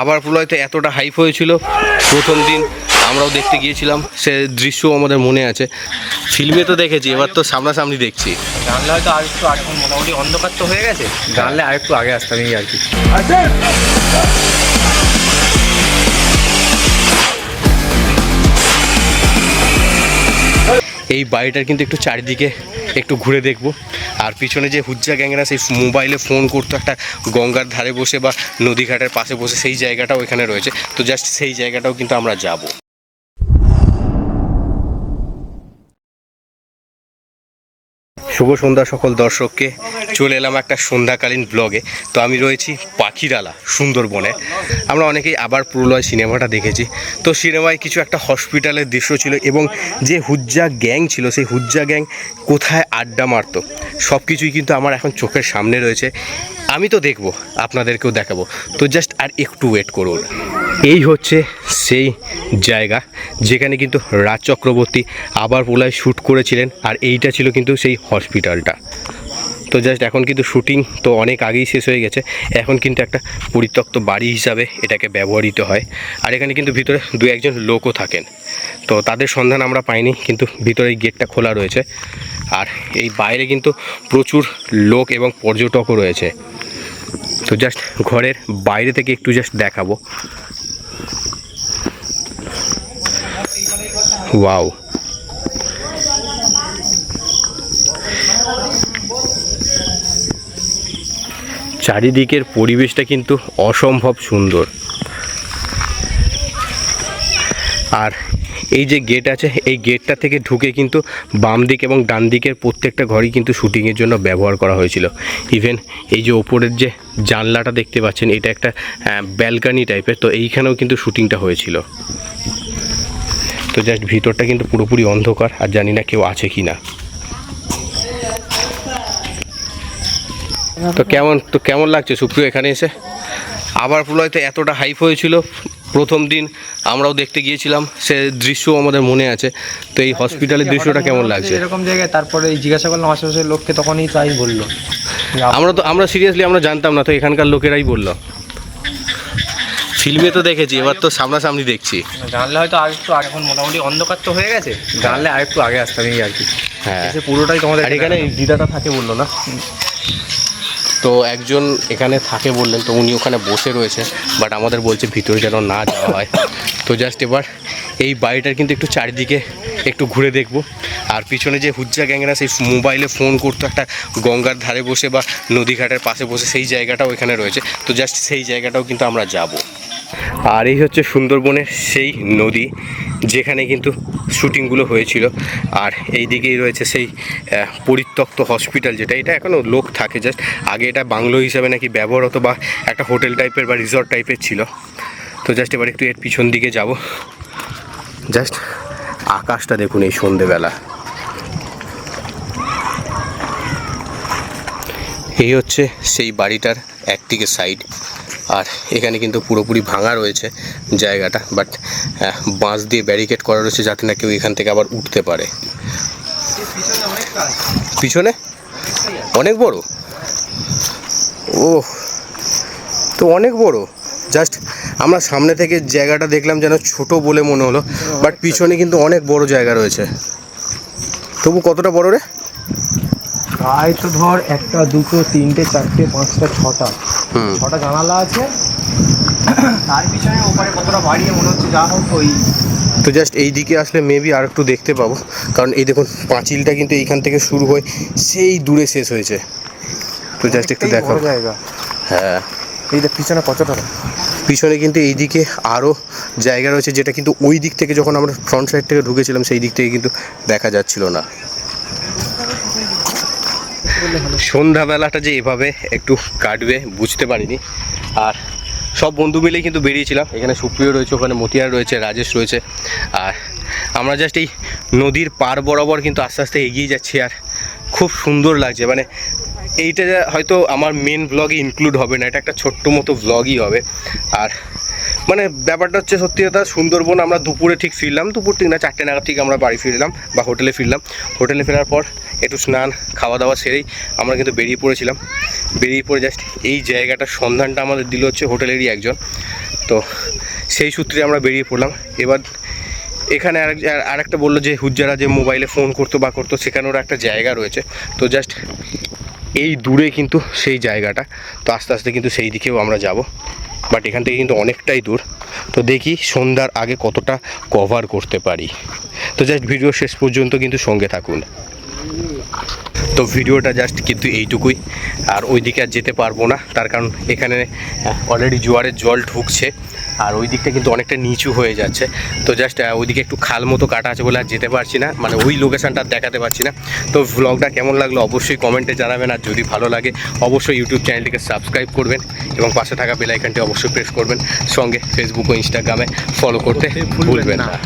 আবার প্রলয়তে এতটা হাইপ হয়েছিল। প্রথম দিন আমরাও দেখতে গিয়েছিলাম সে দৃশ্য আমাদের মনে আছে। ফিল্মে তো দেখেছি এবার তো সামনাসামনি দেখছি। জানলে হয়তো আর একটু আগে মোটামুটি অন্ধকার তো হয়ে গেছে জানলে আর একটু আগে আসতাম এই আর কি। এই বাড়িটার কিন্তু একটু চারিদিকে একটু ঘুরে দেখব। আর পিছনে যে হুজ্জা গ্যাংরা সেই মোবাইলে ফোন করতো, একটা গঙ্গার ধারে বসে বা নদীঘাটের পাশে বসে, সেই জায়গাটাও এখানে রয়েছে। তো জাস্ট সেই জায়গাটাও কিন্তু আমরা যাব। শুভ সন্ধ্যা সকল দর্শককে। চলে এলাম একটা সন্ধ্যাকালীন ব্লগে তো আমি রয়েছি পাখিরালা সুন্দরবনে। আমরা অনেকেই আবার প্রলয় সিনেমাটা দেখেছি। তো সিনেমায় কিছু একটা হসপিটালের দৃশ্য ছিল এবং যে হুজ্জা গ্যাং ছিল, সেই হুজ্জা গ্যাং কোথায় আড্ডা মারতো সব কিছুই কিন্তু আমার এখন চোখের সামনে রয়েছে। আমি তো দেখব, আপনাদেরকেও দেখাবো। তো জাস্ট আর একটু ওয়েট করুন। এই হচ্ছে সেই জায়গা, যেখানে কিন্তু রাজ চক্রবর্তী আবার পোলায় শ্যুট করেছিলেন আর এইটা ছিল কিন্তু সেই হসপিটালটা। তো জাস্ট এখন কিন্তু শুটিং তো অনেক আগেই শেষ হয়ে গেছে, এখন কিন্তু একটা পরিত্যক্ত বাড়ি হিসাবে এটাকে ব্যবহৃত হয়। আর এখানে কিন্তু ভিতরে দু একজন লোকও থাকেন। তো তাদের সন্ধান আমরা পাইনি, কিন্তু ভিতরে এই গেটটা খোলা রয়েছে। আর এই বাইরে কিন্তু প্রচুর লোক এবং পর্যটকও রয়েছে। তো জাস্ট ঘরের বাইরে থেকে একটু জাস্ট দেখাবো। ওয়াও চারিদিকের পরিবেশটা কিন্তু অসম্ভব সুন্দর। আর এই যে গেট আছে, এই গেটটা থেকে ঢুকে কিন্তু বাম দিক এবং ডান দিকের প্রত্যেকটা ঘরই কিন্তু শুটিংয়ের জন্য ব্যবহার করা হয়েছিল। ইভেন এই যে ওপরের যে জানলাটা দেখতে পাচ্ছেন, এটা একটা ব্যালকানি টাইপের তো এইখানেও কিন্তু শুটিংটা হয়েছিল। তো জাস্ট ভিতরটা কিন্তু পুরোপুরি অন্ধকার আর জানি না কেউ আছে কি না তো কেমন তো কেমন লাগছে সুপ্রিয় এখানে এসে? আবার প্রলয়তে এতটা হাইপ হয়েছিল প্রথম দিন আমরাও দেখতে গিয়েছিলাম সে দৃশ্য আমাদের মনে আছে। তো এই হসপিটালের দৃশ্যটা কেমন লাগছে? এরকম জায়গায় তারপরে এই জিজ্ঞাসা করলাম আশেপাশের লোককে তখনই তাই বলল। আমরা তো আমরা সিরিয়াসলি আমরা জানতাম না তো এখানকার লোকেরাই বলল। ফিল্মে তো দেখেছি এবার তো সামনাসামনি দেখছি। জানলে হয়তো আর একটু আগে এখন মোটামুটি অন্ধকার তো হয়ে গেছে জানলে আর একটু আগে আসতাম এই আর কি। হ্যাঁ। পুরোটাই তোমাদের এখানে দিদাটা থাকে বলল না? তো একজন এখানে থাকে বললেন তো উনি ওখানে বসে রয়েছে বাট আমাদের বলছে ভিতরে যেন না যাওয়া হয়। তো জাস্ট এবার এই বাড়িটার কিন্তু একটু চারিদিকে একটু ঘুরে দেখব। আর পিছনে যে হুজ্জা গ্যাংরা সেই মোবাইলে ফোন করতো একটা গঙ্গার ধারে বসে বা নদীঘাটের পাশে বসে সেই জায়গাটাও এখানে রয়েছে। তো জাস্ট সেই জায়গাটাও কিন্তু আমরা যাব। আর এই হচ্ছে সুন্দরবনের সেই নদী, যেখানে কিন্তু শুটিংগুলো হয়েছিল। আর এই দিকেই রয়েছে সেই পরিত্যক্ত হসপিটাল যেটা, এটা এখনও লোক থাকে জাস্ট। আগে এটা বাংলো হিসাবে নাকি ব্যবহার হতো বা একটা হোটেল টাইপের বা রিসর্ট টাইপের ছিল। তো জাস্ট এবার একটু এর পিছন দিকে যাব। জাস্ট আকাশটা দেখুন এই সন্ধেবেলা। এই হচ্ছে সেই বাড়িটার একদিকে সাইড আর এখানে কিন্তু পুরোপুরি ভাঙা রয়েছে জায়গাটা বাট বাঁশ দিয়ে ব্যারিকেড করা রয়েছে যাতে না কেউ এখান থেকে আবার উঠতে পারে। পিছনে? অনেক বড়? ও তো অনেক বড়। জাস্ট আমরা সামনে থেকে জায়গাটা দেখলাম যেন ছোট বলে মনে হলো বাট পিছনে কিন্তু অনেক বড় জায়গা রয়েছে। তবু কতটা বড় রে? প্রায় তো ধর একটা দুটো তিনটে চারটে পাঁচটা ছটা। ছটা জানালা আছে। তার পিছনে ওপারে কতটা বাড়িয়ে মনে হচ্ছে যা হোক ওই তো জাস্ট এই দিকে আসলে মেবি আর একটু দেখতে পাবো। কারণ এই দেখুন পাঁচিলটা কিন্তু এইখান থেকে শুরু হয়ে সেই দূরে শেষ হয়েছে। তো জাস্ট একটু দেখো জায়গা। হ্যাঁ। এই দেখ পিছনে কতটা? পিছনে কিন্তু এই দিকে আরও জায়গা রয়েছে যেটা কিন্তু ওই দিক থেকে যখন আমরা ফ্রন্ট সাইড থেকে ঢুকেছিলাম সেই দিক থেকে কিন্তু দেখা যাচ্ছিল না। সন্ধ্যাবেলাটা যে এভাবে একটু কাটবে, বুঝতে পারিনি। আর সব বন্ধু মিলেই কিন্তু বেরিয়েছিলাম। এখানে সুপ্রিয় রয়েছে, ওখানে মতিয়ার রয়েছে, রাজেশ রয়েছে। আর আমরা জাস্ট এই নদীর পার বরাবর কিন্তু আস্তে আস্তে এগিয়ে যাচ্ছি। আর খুব সুন্দর লাগছে। মানে এইটা হয়তো আমার মেন ব্লগে ইনক্লুড হবে না, এটা একটা ছোট্ট মতো ব্লগই হবে। আর মানে ব্যাপারটা হচ্ছে সত্যি কথা, সুন্দরবন আমরা দুপুরে ঠিক ফিরলাম, দুপুর ঠিক না, চারটে নাগাদ ঠিক আমরা বাড়ি ফিরলাম বা হোটেলে ফিরলাম। হোটেলে ফেরার পর একটু স্নান খাওয়া দাওয়া সেরেই আমরা কিন্তু বেরিয়ে পড়েছিলাম। বেরিয়ে পড়ে জাস্ট এই জায়গাটার সন্ধানটা আমাদের দিল হচ্ছে হোটেলেরই একজন। তো সেই সূত্রে আমরা বেরিয়ে পড়লাম। এবার এখানে আর- একটা বলল যে হুজ্জারা যে মোবাইলে ফোন করতো বা করতো সেখানে ওর একটা জায়গা রয়েছে। তো জাস্ট এই দূরে কিন্তু সেই জায়গাটা। তো আস্তে আস্তে কিন্তু সেই দিকেও আমরা যাব। বাট এখান থেকে কিন্তু অনেকটাই দূর। তো দেখি সন্ধ্যার আগে কতটা কভার করতে পারি। তো জাস্ট ভিডিও শেষ পর্যন্ত কিন্তু সঙ্গে থাকুন। তো ভিডিওটা জাস্ট কিন্তু এইটুকুই। আর ওইদিকে আর যেতে পারব না তার কারণ এখানে অলরেডি জোয়ারের জল ঢুকছে আর ওই দিকটা কিন্তু অনেকটা নিচু হয়ে যাচ্ছে। তো জাস্ট ওইদিকে একটু খাল মতো কাটা আছে বলে আর যেতে পারছি না মানে ওই লোকেশানটা আর দেখাতে পারছি না। তো ব্লগটা কেমন লাগল অবশ্যই কমেন্টে জানাবেন আর যদি ভালো লাগে অবশ্যই ইউটিউব চ্যানেলটিকে সাবস্ক্রাইব করবেন এবং পাশে থাকা বেল আইকনটি অবশ্যই প্রেস করবেন। সঙ্গে ফেসবুক ও ইনস্টাগ্রামে ফলো করতে ভুলবেন না।